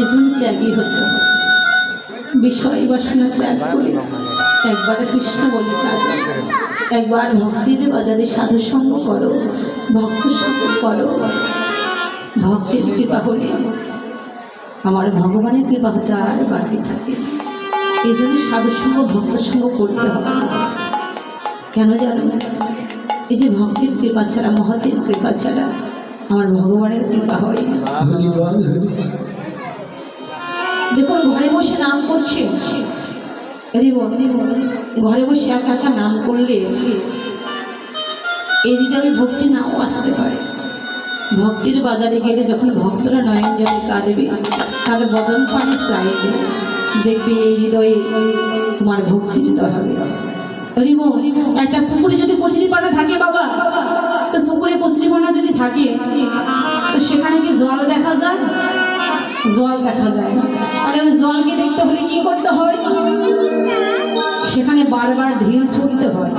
এজন্য ত্যাগী হতে হবে বিষয় বাসনা ত্যাগ করে একবার কৃষ্ণ বলি কাজ একবার ভক্তির বাজারে সাধু সঙ্গ করো, ভক্ত সঙ্গ করো। ভক্তের কৃপা হলে আমার ভগবানের কৃপা হতে আর বাকি থাকে। এই জন্য সাধু সঙ্গ ভক্ত সঙ্গ করতে হবে। কেন জানো? এই যে ভক্তির কৃপা ছাড়া মহতের কৃপা ছাড়া আমার ভগবানের কৃপা হয়। দেখুন, ঘরে বসে নাম করছে। ঘরে বসে এক একা নাম করলে এই হৃদয়ে ভক্তি নাও আসতে পারে। ভক্তির বাজারে গেলে যখন ভক্তরা নয়ন জলে কাঁদবে তাহলে বদন পানি চাইবে দেখবে এই হৃদয়ে তোমার ভক্তি হৃদয় হবে রিবো একটা পুকুরে যদি কচুরি পানা থাকে বাবা, তো পুকুরে কচুরি পানা যদি থাকে, তো সেখানে কি জল দেখা যায়? জল দেখা যায়। তাহলে ওই জলকে দেখতে হলে কি করতে হয়? সেখানে বারবার ঢিল ছুটতে হয়।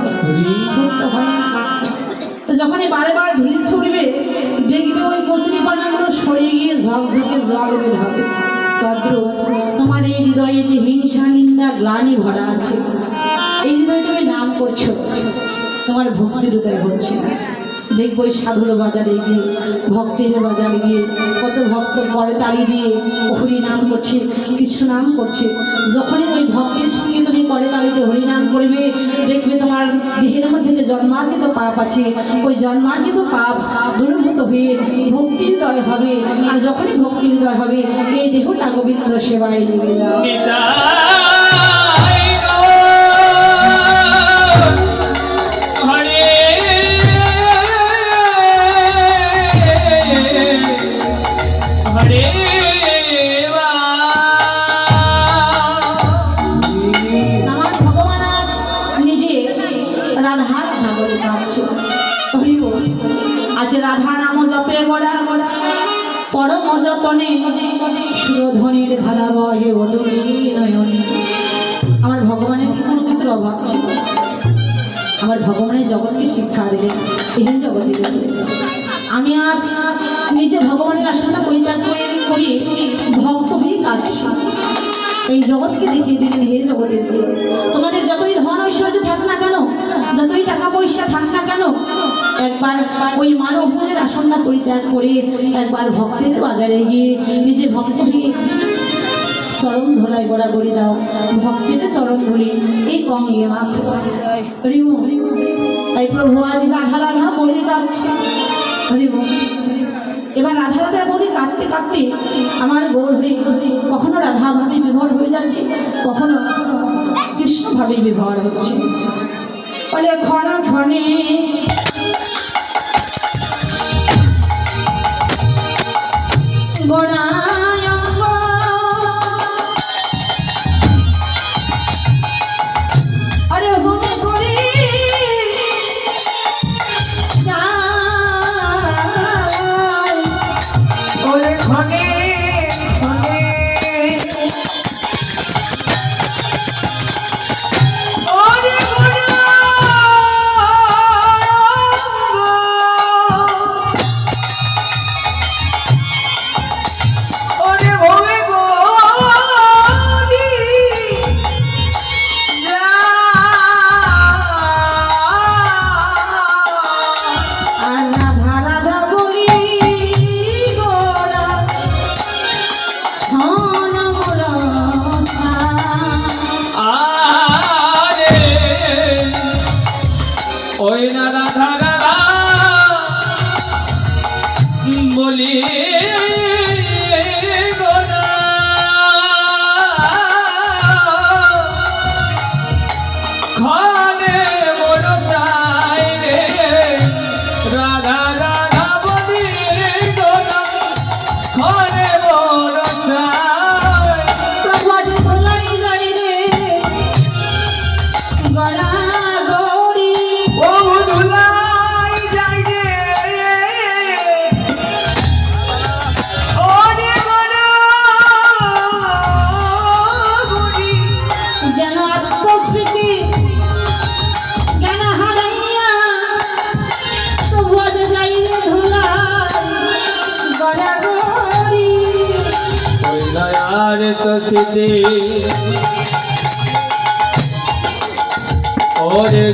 ছুটতে হয়। তো যখনই বারবার ঢিল ছুটবে, দেখবে ওই কচুরি পানাগুলো সরে গিয়ে ঝকঝকে জল বের হবে। তদ্রুপ তোমার এই হৃদয়ে যে হিংসা নিন্দা, গ্লানি ভরা আছে। এই হৃদয়ে তুমি নাম করছ। তোমার ভক্তির হৃদয় হচ্ছে না দেখব ওই সাধুর বাজারে গিয়ে, ভক্তের বাজারে গিয়ে, কত ভক্ত করে তালি দিয়ে হরি নাম করছে, কৃষ্ণ নাম করছে। যখনই ওই ভক্তের সঙ্গে তুমি করে তালিতে হরি নাম করবে, দেখবে তোমার দেহের মধ্যে যে জন্মার্জিত পাপ আছে, ওই জন্মার্জিত পাপ দূরভূত হয়ে ভক্তি হৃদয় হবে। আর যখনই ভক্তি হৃদয় হবে, এই দেহটা গোবিন্দ সেবায় লেগে যাও হরে আমার ভগবান আজ নিজে রাধা রাধা কাঁদছে। হরি আজ রাধা নাম জপে গড়া। গড়া পরম যতনে সুরধ্বনির ধারা বহে বদলে নয়নে। আমার ভগবানের কোনো কিছুর অভাব ছিল? আমার ভগবানের জগৎকে শিক্ষা দিলেন, এই জগতে। আমি আজ নিজে ভগবানের আসনটা পরিত্যাগ করে করি, ভক্ত হয়ে কাঁদছি এই জগৎকে দেখিয়ে দিলেন, হে জগতের দেব, তোমাদের যতই ধন ঐশ্বর্য থাক না কেন, যতই টাকা পয়সা থাক না কেন, একবার ওই মানব মনের আসনটা পরিত্যাগ করে একবার ভক্তের বাজারে গিয়ে নিজে ভক্ত হয়ে চরণ ধরায় গড়াগড়ি দাও। ভক্তিতে চরণ ধরি এই কমিয়ে মাখো। তাই প্রভু আজ রাধা রাধা বলে হরিমু এবার রাধা রাধা বলি, কাঁদতে কাঁদতে আমার গৌর হয়ে কখনো রাধা ভাবে বিভোর হয়ে যাচ্ছে, কখনো কৃষ্ণ ভাবে বিভোর হচ্ছে। বলে ক্ষণ ক্ষণে গোড়ায় ওই না বলি আর তো সিদ্ধি ওরে